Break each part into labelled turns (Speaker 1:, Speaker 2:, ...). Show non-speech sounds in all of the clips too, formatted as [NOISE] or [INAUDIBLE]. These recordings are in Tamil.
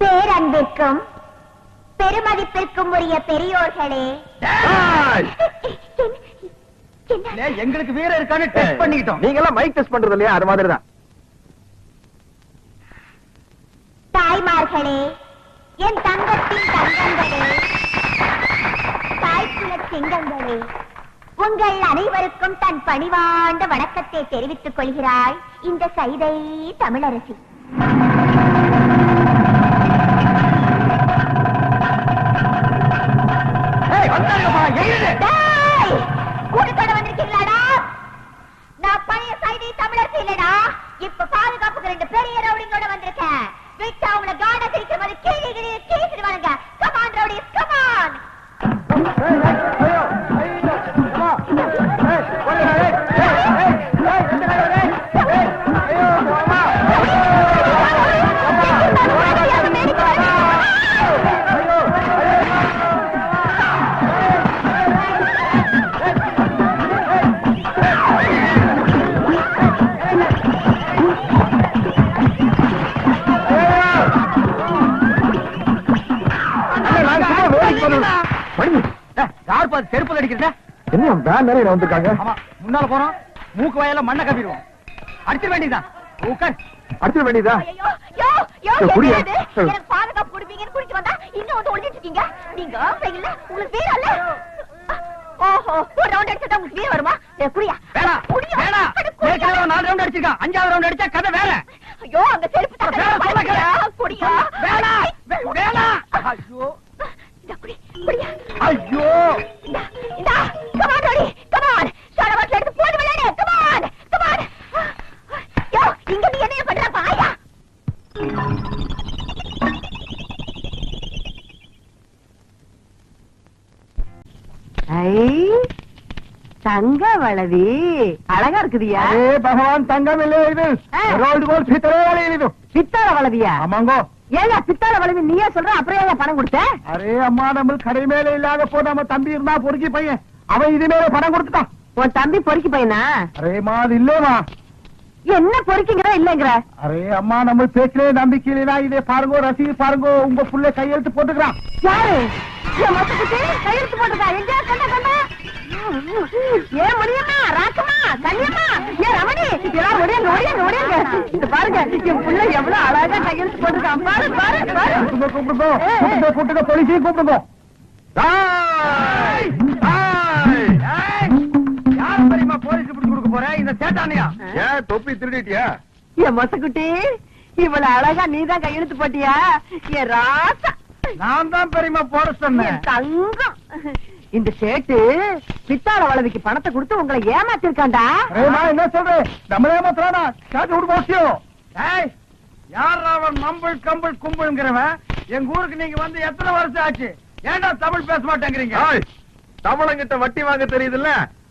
Speaker 1: பேரன்பிற்கும் பெருமதிப்பிற்கும் உரிய பெரியோர்களே
Speaker 2: எங்களுக்கு வீரம் இருக்கான்னு டெஸ்ட் பண்ணிக்கிட்டோம்.
Speaker 3: நீங்க எல்லாம் மைக் டெஸ்ட் பண்றது இல்லையா அது மாதிரி தான்
Speaker 1: தாய்மார்களே என் தங்கத்தின் தங்கங்களே தாய்க்குல சிங்கங்களே உங்கள் அனைவருக்கும் தன் பணிவாண்ட வணக்கத்தை தெரிவித்துக் கொள்கிறாய் இந்த சைதை தமிழரசி.
Speaker 2: பார்த்து செருப்பு அடிக்கிறத
Speaker 3: என்ன வேன் நிறைய வந்திருக்காங்க?
Speaker 2: ஆமா முன்னால போறோம். மூக்கு வாயில மண்ணை கப்பிடுவோம் அடிச்சிட உட்கார்.
Speaker 3: வேண்டியதா
Speaker 1: ஐயோ, யோ, யோ,
Speaker 3: ஏய், குடியா?
Speaker 1: என்னது? எனக்கு பாதுகாப்பு கொடுப்பீங்கன்னு குடிச்சு வந்தா இன்னும் வந்து ஒளிஞ்சிட்டு இருக்கீங்க? நீங்க ஆம்பளைங்கல்ல, உங்களுக்கு வீரம் இல்ல. ஓஹோ ஒரு ரவுண்ட் அடிச்சா உங்களுக்கு வீரம் வருமா? ஏய், குடியா?
Speaker 2: வேணா
Speaker 1: குடியா?
Speaker 2: வேணா. ஏற்கனவே நாலு ரவுண்ட் அடிச்சிருக்கான் அஞ்சாவது ரவுண்ட் அடிச்சா கதை வேற.
Speaker 1: ஐயோ அங்க செருப்பு. குடியா?
Speaker 2: வேணா வேணா. ஐயோ.
Speaker 1: குடியா.
Speaker 2: ஐயோ.
Speaker 4: தங்க வளவி. அழகா இருக்குதியா?
Speaker 3: அரே பகவான் தங்கம் இல்லையே இது. ரோல்டு கோல்
Speaker 4: வளவியா?
Speaker 3: ஆமாங்கோ.
Speaker 4: ஏங்க வளவி நீயே சொல்ற அப்புறம் ஏங்க பணம் கொடுத்த?
Speaker 3: அரே அம்மா நம்ம கடை மேல இல்லாத போ நம்ம தம்பி இருந்தா பொறுக்கி பையன். அவன் இது மேல பணம் கொடுத்துட்டான்.
Speaker 4: உன் தம்பி பொறுக்கி பையனா?
Speaker 3: அரேமா அது இல்லேமா
Speaker 4: என்ன பொறுக்கிங்கிற இல்லங்கிற?
Speaker 3: அரே அம்மா நம்ம பேச்சிலே நம்பிக்கை இல்லைனா இதே பாருங்கோ ரசீது பாருங்கோ உங்க புள்ள கையெழுத்து போட்டுக்கிறான்.
Speaker 4: யாரு? கையெழுத்து போட்டுக்கா எங்க கண்ட கண்ட? ஏன் முடியுமா ராக்கமா கல்யாமா ரமணி இது பாருங்க என் புள்ள எவ்வளவு அழகா கையெழுத்து போட்டுருக்கான் பாரு பாரு பாரு.
Speaker 3: கூப்பிடுங்க கூப்பிடுங்க கூப்பிடுங்க கூப்பிடுங்க போலீஸையும் கூப்பிடுங்க
Speaker 2: யார் தெரியுமா போலீஸ் பிடிச்சு கொடுக்க போற? இந்த சேட்டானியா?
Speaker 3: ஏன் தொப்பி திருடிட்டியா?
Speaker 4: என் மொசக்குட்டி இவ்வளவு அழகா நீதான் கையெழுத்து போட்டியா? என் ராசா.
Speaker 2: நான் தான் பெரியமா போட சொன்னேன்.
Speaker 4: தங்கம். இந்த சேட்டு பித்தாள வளவிக்கு பணத்தை கொடுத்து உங்களை ஏமாத்திருக்காண்டா?
Speaker 3: என்ன சொல்றேன்? நம்மளே ஏமாத்துறானா? சாட்டு விடு போசியோ
Speaker 2: ஏய் யார் அவன் மம்பிள் கம்பிள் கும்பிள்ங்கிறவன்? எங்க ஊருக்கு நீங்க வந்து எத்தனை வருஷம் ஆச்சு? ஏன்டா தமிழ் பேச மாட்டேங்கிறீங்க?
Speaker 3: தமிழங்கிட்ட வட்டி வாங்க தெரியுதுல்ல?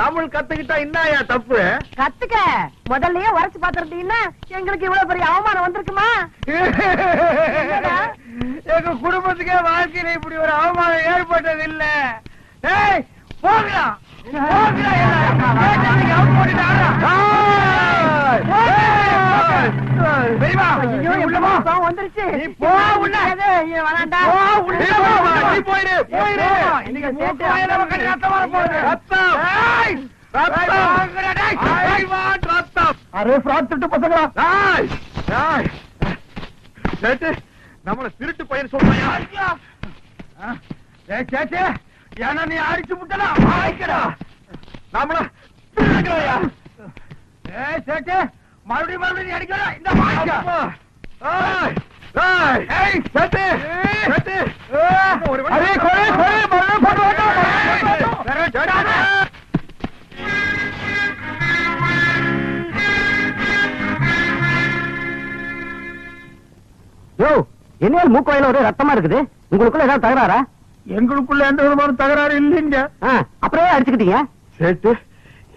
Speaker 3: தமிழ் கத்துக்கிட்டா என்னயா தப்பு?
Speaker 4: கத்துக்க. முதல்லயே உரைச்சு பாத்திருந்தீங்கன்னா எங்களுக்கு இவ்வளவு பெரிய அவமானம் வந்திருக்குமா?
Speaker 2: எங்க குடும்பத்துக்கே வாழ்க்கையில இப்படி ஒரு அவமானம் ஏற்பட்டது இல்ல ஏய் போகலா போகலா என்ன அவுட் போட்டுட்டாரா
Speaker 3: அரே ஃப்ராட் திருட்டு பசங்களா? நம்மள திருட்டு பையன் சொல்றாயா?
Speaker 2: என்ன நீ அடிச்சு முட்டடா? வாய்க்கடா
Speaker 3: நம்மள
Speaker 2: ஏய் சேட்டு மறுபடியும் மறுபடியும் நீ அடிக்கடா இந்த
Speaker 4: என்ன மூக்கு வாயில ஒரே ரத்தமா இருக்குது? உங்களுக்குள்ள ஏதாவது தகராறா?
Speaker 3: எங்களுக்குள்ள எந்த விதமான தகராறு இல்லைங்க.
Speaker 4: அப்புறம் அடிச்சுக்கிட்டீங்க.
Speaker 3: சேட்டு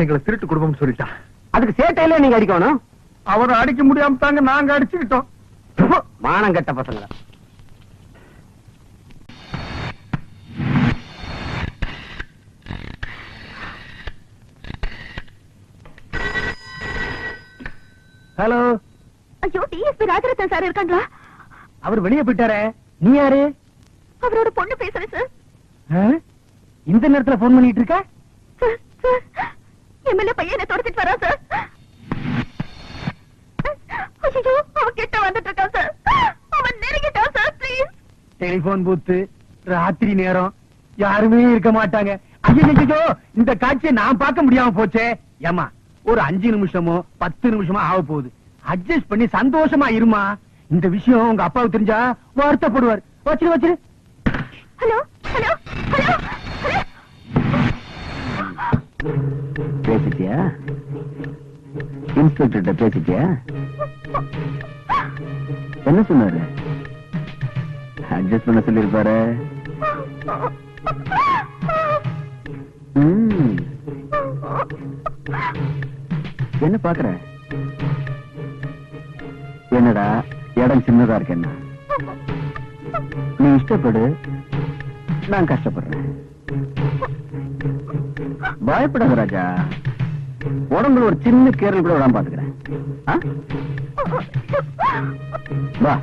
Speaker 3: எங்களை திருட்டு குடும்பம் சொல்லிட்டான்.
Speaker 4: அதுக்கு சேட்டையில நீங்க அடிக்கணும்.
Speaker 3: அவரை அடிக்க முடியாம தாங்க நாங்க அடிச்சுக்கிட்டோம்.
Speaker 4: மானம் கெட்ட பசங்கள
Speaker 3: ஹலோ.
Speaker 1: ஐயோ டிஎஸ்பி ராஜரத்னம் சார் இருக்காங்களா?
Speaker 2: அவர் வெளியே போயிட்டாரே. நீ யாரு?
Speaker 1: அவரோட பொண்ணு பேசுறேன் சார்?
Speaker 2: இந்த நேரத்துல போன் பண்ணிட்டு இருக்க?
Speaker 1: எம்எல்ஏ பையன் துரத்திட்டு வரா சார்.
Speaker 2: டெலிபோன் பூத்து ராத்திரி நேரம். யாருமே இருக்க மாட்டாங்க. ஐயோ இந்த காட்சியை நான் பார்க்க முடியாம போச்சே. ஏமா ஒரு அஞ்சு நிமிஷமோ பத்து நிமிஷமோ ஆக போகுது. அட்ஜஸ்ட் பண்ணி சந்தோஷமா இருமா? இந்த விஷயம் உங்க அப்பாவுக்கு தெரிஞ்சா வருத்தப்படுவார். வச்சிரு வச்சிரு.
Speaker 1: Hello hello hello.
Speaker 5: பேசிட்டியா? இன்ஸ்பெக்டர்கிட்ட பேசிட்டியா என்ன சொன்னாரு? அட்ஜஸ்ட் பண்ண சொல்லியிருப்பாரு. என்ன பாக்குற என்னடா இடம் சின்னதா இருக்கு என்ன? நீ இஷ்டப்படு. நான் கஷ்டப்படுறேன். பயப்படாத ராஜா. உடம்புல ஒரு சின்ன கேரல் கூட விடாம பாத்துக்கிறேன். வா.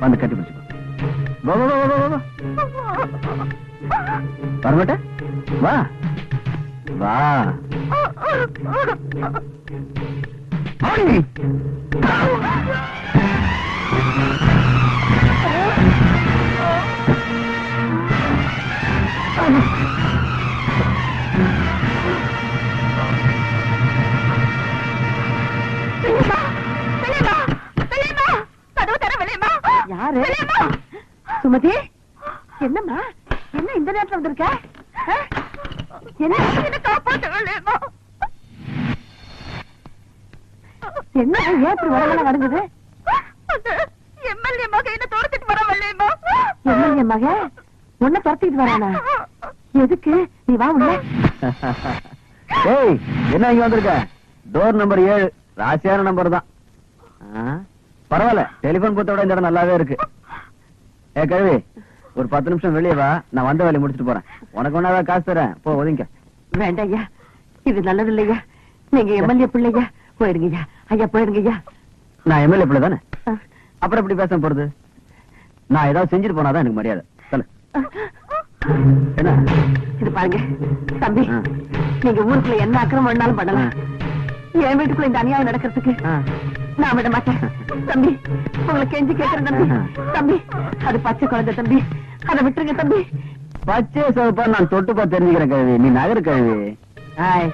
Speaker 5: வந்து கட்டி பிடிச்சுக்கோ. வா வா வா வா, வா வரமாட்ட வா. வா. ஆடி.
Speaker 4: யாரு? சுமதி என்னம்மா? என்ன இந்த நேரத்துல வந்திருக்க? என்ன?
Speaker 1: வெளியேம்மா.
Speaker 4: என்ன ஏன் உடம்பெல்லாம் நடந்தது?
Speaker 1: MLA மகன் என்னை துரத்திட்டு வெளியேம்மா.
Speaker 4: என்ன மக உன்னை துரத்திட்டு வரானா? எதுக்கு? நீ வா உள்ள.
Speaker 5: ஏய் என்ன இங்க வந்திருக்க? டோர் நம்பர் ஏழு. ராசியான நம்பர் தான். பரவாயில்ல டெலிபோன் பூத்தோட இந்த இடம் நல்லாவே இருக்கு. ஏ கழுவி ஒரு பத்து நிமிஷம் வெளியே வா நான் வந்த வேலையை முடிச்சிட்டு போறேன். உனக்கு ஒன்னாதான் காசு தரேன். போ ஒதுங்க
Speaker 4: வேண்டாம் ஐயா. இது நல்லது இல்லையா நீங்க எம்எல்ஏ பிள்ளையா? போயிருங்க ஐயா ஐயா போயிருங்க ஐயா
Speaker 5: நான் எம்எல்ஏ பிள்ளை தானே. அப்புறம் எப்படி பேச போறது? நான் ஏதாவது செஞ்சுட்டு போனாதான் எனக்கு மரியாதை. சொல்லு. என்ன?
Speaker 4: இது பாருங்க தம்பி. நீங்க ஊருக்குள்ள என்ன அக்கிரமம் வேணாலும் பண்ணலாம். என் வீட்டுக்குள்ள இந்த அநியாயம் நடக்கிறதுக்கு. நான் விட மாட்டேன். தம்பி உங்களை கெஞ்சி கேட்கிறேன் தம்பி. தம்பி அது பச்சை குழந்தை தம்பி. அதை விட்டுருங்க தம்பி.
Speaker 5: பச்சை சிவப்பா நான் தொட்டு பார்த்து தெரிஞ்சுக்கிறேன் கழுவி. நீ நகரு கழுவி.
Speaker 4: ஆய்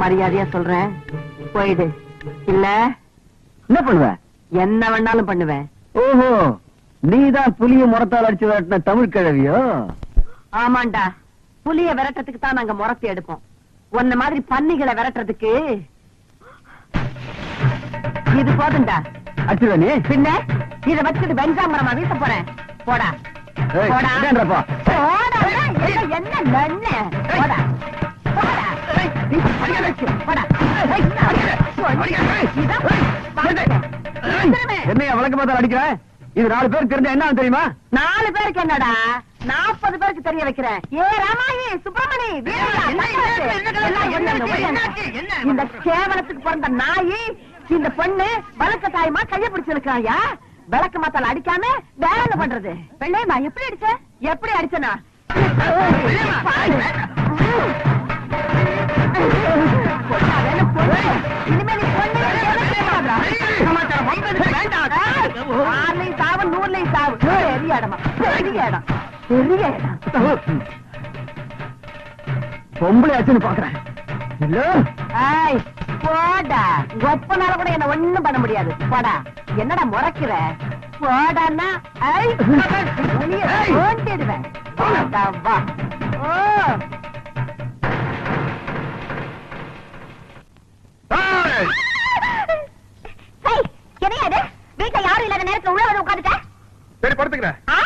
Speaker 4: மரியாதையா சொல்றேன். போயிடு. இல்ல?
Speaker 5: என்ன பண்ணுவ?
Speaker 4: என்ன வேணாலும் பண்ணுவேன்.
Speaker 5: ஓஹோ நீதான் புலிய முறத்தால் அடிச்சு விரட்டின தமிழ் கிழவியோ?
Speaker 4: ஆமாண்டா. புலிய விரட்டுறதுக்கு தான் நாங்க முறத்தி எடுப்போம். உன்ன மாதிரி பன்னிகளை விரட்டுறதுக்கு இது போதும்டா.
Speaker 5: அடிச்சுடுவ நீ
Speaker 4: பின்ன இத வச்சுட்டு வெஞ்சாமரமா வீச போறேன். போடா. போடா. என்ன நன்னு போடா. போடா. போடா.
Speaker 5: என்னையா வழக்கு பார்த்தால் அடிக்கிற? இது நாலு பேர் தெரிஞ்சா என்ன தெரியுமா?
Speaker 4: நாலு பேருக்கு என்னடா? நாற்பது பேருக்கு தெரிய வைக்கிறேன். ஏ ராமாயி சுப்பிரமணி. இந்த கேவலத்துக்கு பிறந்த நாயி இந்த பொண்ணு வழக்க தாயமா கைய பிடிச்சிருக்காயா விளக்கு மாத்தால அடிக்காம வேற என்ன பண்றது? வெள்ளையம்மா எப்படி அடிச்ச? எப்படி அடிச்சனா? பொண்ணாவேன்னு பொண்ணு. இனிமே நீ பொண்ணு ஆறுலையும் சாவு நூறுலையும் சாவு. பெரிய இடம் பெரிய இடம்
Speaker 5: பொம்பளை ஆச்சுன்னு பாக்குறேன். இல்ல?
Speaker 4: போடா. ஒப்பனால கூட என்ன ஒண்ணும் பண்ண முடியாது. போடா. என்னடா முறைக்கிற? போடான்னா போடா, வா. ஓ
Speaker 3: ஏய்!
Speaker 1: ஹேய், என்னையா இது? வீட்டுல யாரும் இல்லாத நேரத்துல உள்ள வந்து உட்கார்ந்துட்ட?
Speaker 3: சரி படுத்துக்கிறேன்
Speaker 1: ஆ?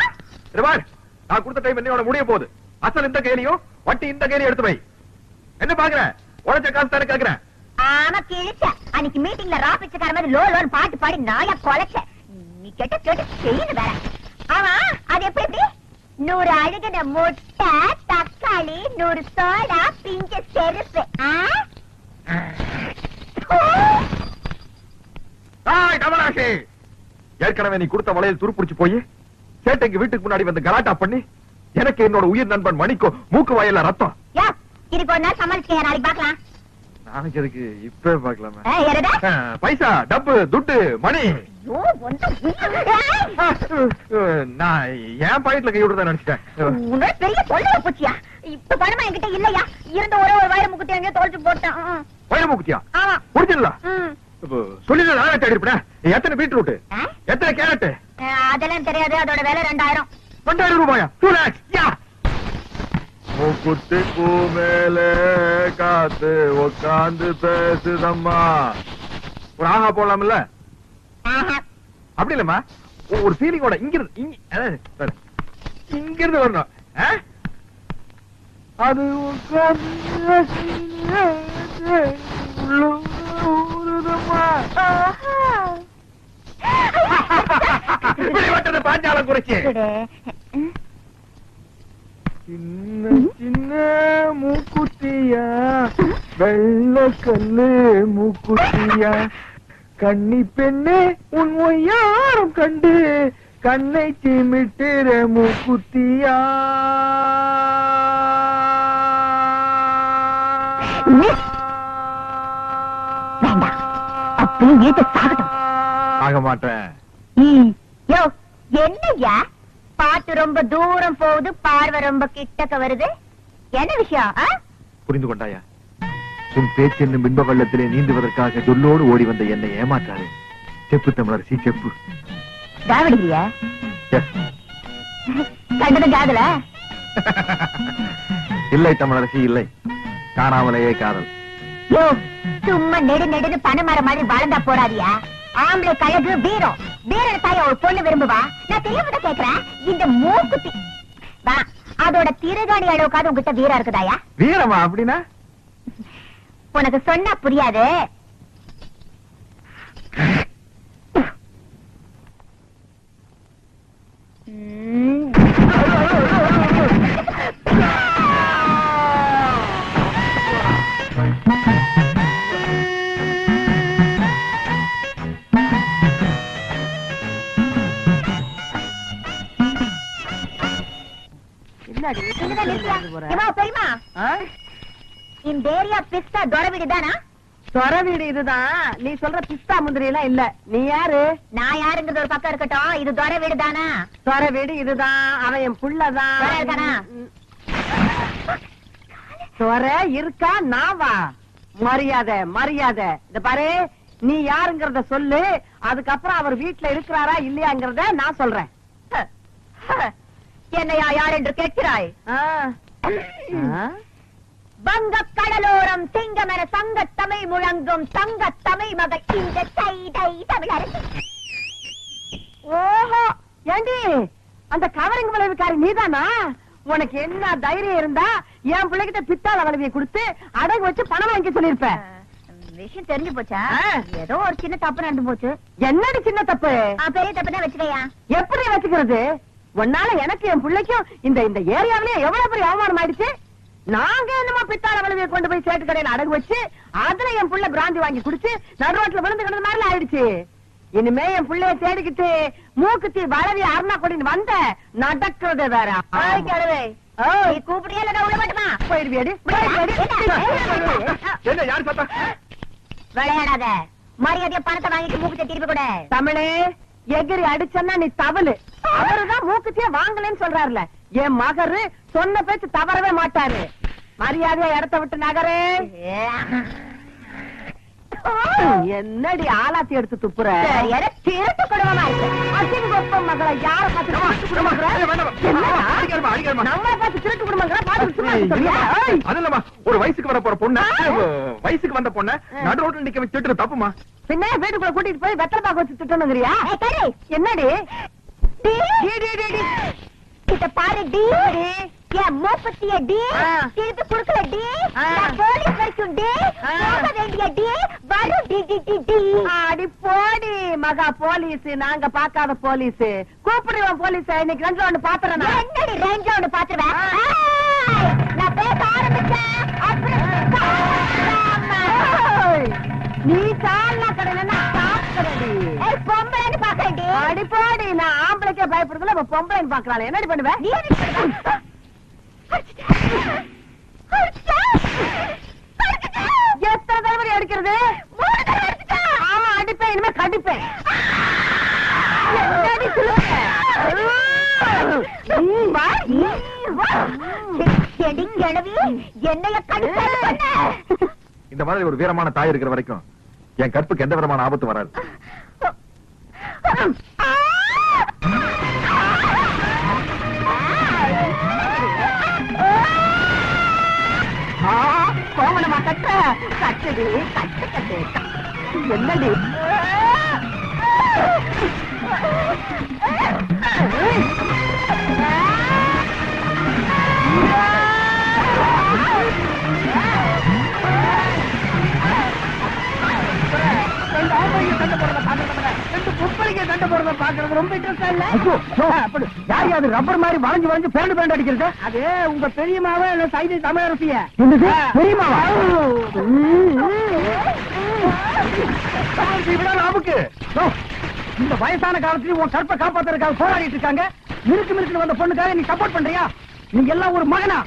Speaker 3: இது பார், நான் கொடுத்த டைம் என்னையோட முடிய போகுது அசல் இந்த கையிலையும் வட்டி இந்த கையிலையும் எடுத்து வை என்ன பாக்குற உழைச்ச காசு தானே கேக்குறேன்
Speaker 1: ஆமா கிழிச்ச. அன்னைக்கு மீட்டிங்ல ரா பிச்சைக்கார மாதிரி லோ லோன்னு பாட்டு பாடி நாயா கொலைச்ச. நீ கேட்ட கேட்டு செய்யுது வேற. ஆமா, அது எப்படி? நூறு அழுகின முட்டை, தக்காளி, நூறு சோடா, பிஞ்ச செருப்பு.
Speaker 3: ஏற்கனவே நீ கொடுத்த வளையல் துருப்பிடிச்சு போய் சேட்டைக்கு வீட்டுக்கு முன்னாடி வந்து கலாட்டா பண்ணி எனக்கு என்னோட உயிர் நண்பன் மணிக்கோ மூக்கு வாயில ரத்தம்.
Speaker 1: யா இதுக்கு ஒரு நாள் சமாளிச்சுக்கங்க நாளைக்கு
Speaker 3: எதுக்கு? இப்பவே பாக்கலாமே. பைசா டப்பு துட்டு மணி. நான் என் பாக்கெட்ல கை விடுறதா நினைச்சிட்டேன்.
Speaker 1: பெரிய தொல்லை போச்சியா? இப்ப பணமா என்கிட்ட இல்லையா? இருந்த ஒரே ஒரு வயிறு முக்குத்தி எங்கேயோ தொலைச்சு போட்டேன்.
Speaker 3: வயிறு மூக்குத்தியா? முடிஞ்சிடல
Speaker 1: ம்.
Speaker 3: சொல்லி நான் தேடி இருப்பேன் எத்தனை பீட்ரூட்? எத்தனை கேரட்
Speaker 1: அதெல்லாம் தெரியாது அதோட விலை ரெண்டாயிரம்.
Speaker 3: ரெண்டாயிரம் ரூபாயா? டூ லேக்ஸ் யா. மூக்குத்தி பூ மேல காத்து உட்காந்து பேசுதம்மா. ஒரு ஆஹா போடலாம்ல?
Speaker 1: ஆஹா.
Speaker 3: அப்படி இல்லம்மா. ஒரு ஃபீலிங்கோட இங்க இருந்து இங்க அதாவது, பாரு. இங்க இருந்து வரணும்? அது [LAUGHS] வட்டத்தை பாஞ்சாலம் குறைச்சு. சின்ன சின்ன மூக்குத்தியா வெள்ள கல்லு மூக்குத்தியா கன்னி பெண்ணே உன் ஒய்யாரம் கண்டு கண்ணை சிமிட்டுற மூக்குத்தியா.
Speaker 1: அப்படியே சாகட்டும்.
Speaker 3: ஆக மாட்டேன்
Speaker 1: ம். பாட்டு ரொம்ப தூரம் போகுது பார்வை ரொம்ப கிட்டக்க வருது. என்ன விஷயம்?
Speaker 3: புரிந்து கொண்டாயா? உன் பேச்சு என்னும் பின்ப வெள்ளத்திலே நீந்துவதற்காக சொல்லோடு ஓடி வந்த என்னை ஏமாற்றாரு செப்பு தமிழரசி செப்பு.
Speaker 1: தாவடிக்கிறியா?
Speaker 3: எஸ்
Speaker 1: கண்டது காதல?
Speaker 3: இல்லை தமிழரசி இல்லை. காணாமலேயே காதல்.
Speaker 1: யோ சும்மா நெடு நெடுன்னு பனைமரம் மாதிரி வளர்ந்தா போறாதியா? ஆம்பளை கழகு வீரம். வீரன் தாய ஒரு பொண்ணு விரும்புவா? நான் தெரியாம தான் கேக்குறேன் இந்த மூக்குத்தி வா அதோட திருகாணி அளவுக்காவது உங்ககிட்ட வீரம் இருக்குதாயா?
Speaker 3: வீரமா அப்படின்னா?
Speaker 1: உனக்கு சொன்னா புரியாது. ம். தொர வீடுதானா
Speaker 4: சொர வீடு இதுதான். நீ சொல்ற பிஸ்தா முந்திரி எல்லாம் இல்ல. நீ யாரு?
Speaker 1: நான் யாருங்கிறது ஒரு பக்கம் இருக்கட்டும். இது தொர வீடுதானா
Speaker 4: சொர வீடு இதுதான். அவன் என் புள்ளதான்.
Speaker 1: சொர
Speaker 4: இருக்கா? நாவா மரியாதை மரியாதை. இந்த பாரு நீ யாருங்கறத சொல்லு. அதுக்கப்புறம் அவர் வீட்டுல இருக்கிறாரா இல்லையாங்கறத நான் சொல்றேன்.
Speaker 1: என்னையா யார் என்று கேட்கிறாய்? வங்க கடலோரம் சிங்கமென சங்க தமிழ் முழங்கும் தங்க தமிழ் மகள் இந்த தைதை தமிழரசி.
Speaker 4: ஓஹோ ஏண்டி? அந்த கவரிங் விளைவுக்காரி நீதானா? உனக்கு என்ன தைரியம் இருந்தா என் பிள்ளைகிட்ட பித்தாள வளைவியை கொடுத்து அடகு வச்சு பணம் வாங்கி சொல்லிருப்ப
Speaker 1: விஷயம் தெரிஞ்சு போச்சா. ஏதோ ஒரு சின்ன தப்பு நடந்து போச்சு.
Speaker 4: என்னடி சின்ன தப்பு?
Speaker 1: பெரிய தப்பு தான் வச்சுக்கையா?
Speaker 4: எப்படி வச்சுக்கிறது? உன்னால எனக்கு என் பிள்ளைக்கும் இந்த இந்த ஏரியாவிலேயே எவ்வளவு பெரிய அவமானம் ஆயிடுச்சு? நாங்க என்னமோ பித்தாள வளைவியை கொண்டு போய் சேட்டு கடையில அடகு வச்சு அதுல என் புள்ள பிராந்தி வாங்கி குடிச்சு நடு ரோட்ல விழுந்து கிடந்த மாதிரி ஆயிடுச்சு. இனிமே என் புள்ளைய தேடிக்கிட்டு மூக்குத்தி வளவி அருணா கொடின்னு வந்த நடக்கிறது வேற.
Speaker 1: இல்ல உள்ள மாட்டுமா
Speaker 4: போயிடுவியாடி
Speaker 1: விளையாடாத. மரியாதையா பணத்தை வாங்கிட்டு மூக்கு திருப்பி கூட.
Speaker 4: தமிழே எகிரி அடிச்சன்னா நீ தவளு. அவருதான் மூக்குத்தியே வாங்கலன்னு சொல்றாருல. என் மகரு சொன்ன பேச்சு தவறவே மாட்டாரு. மரியாதையா இடத்த விட்டு நகரு. என்னடி ஆலாத்தி எடுத்து துப்புற?
Speaker 1: திருட்டு குடும்பமா இருக்கு.
Speaker 4: அசிங்கொப்பம் மகளை யார
Speaker 3: ஒரு வயசுக்கு வர போற பொண்ணு. வயசுக்கு வந்த பொண்ணு நடு ரோட்ல நிக்க வச்சு திட்டுறது தப்புமா
Speaker 4: பின்ன வீட்டுக்குள்ள கூட்டிட்டு போய் வெத்தலை பாக்க வச்சு திட்டணுங்கிறியா. என்னடி.
Speaker 1: இத பாரு டி. என் மூப்பத்திய டி. திருப்பி குடுக்கல டி. போலீஸ் வரைக்கும் டி. போக வேண்டிய டி. வரும் டி டி டி டி.
Speaker 4: அடி போடி மகா போலீஸ். நாங்க பாக்காத போலீஸ். கூப்பிடுவோம் போலீஸ். இன்னைக்கு ரெண்டு ஒண்ணு பாத்துறேன்.
Speaker 1: என்னடி ரேஞ்சா ஒண்ணு பாத்துருவேன்
Speaker 4: பயப்படுறதுல இப்ப பொம்பளை பாக்குறாள். என்னடி பண்ணுவேன்
Speaker 1: நீ.
Speaker 4: எத்தனை அடிக்கிறது. ஆமா அடிப்பேன் இனிமே.
Speaker 3: இந்த மாதிரி ஒரு வீரமான தாய் இருக்கிற வரைக்கும் என் கற்புக்கு எந்த விதமான ஆபத்து வராது.
Speaker 4: கட்டுடி கட்டு கட்டு என்னடி ரெண்டு பொம்பளைங்க சண்டை போடுறத பாக்குறது ரொம்ப இன்ட்ரெஸ்டா இல்ல?
Speaker 6: ஐயோ, யோ, யார் அது ரப்பர் மாதிரி வளைஞ்சு வளைஞ்சு பேண்டு பேண்டு அடிக்கிறது?
Speaker 4: அது உங்க பெரியமாவே என்ன சைதை தமிழரசிய?
Speaker 6: என்னது? தெரியுமாவா?
Speaker 3: நமக்கு.
Speaker 6: யோ, இந்த வயசான காலத்துல உன் கற்பை காப்பாத்துறதுக்காக போராடிட்டு இருக்காங்க. மிருக்கு மிருக்கு வந்த பொண்ணுக்காக நீ சப்போர்ட் பண்றியா? நீ எல்லாம் ஒரு மகனா?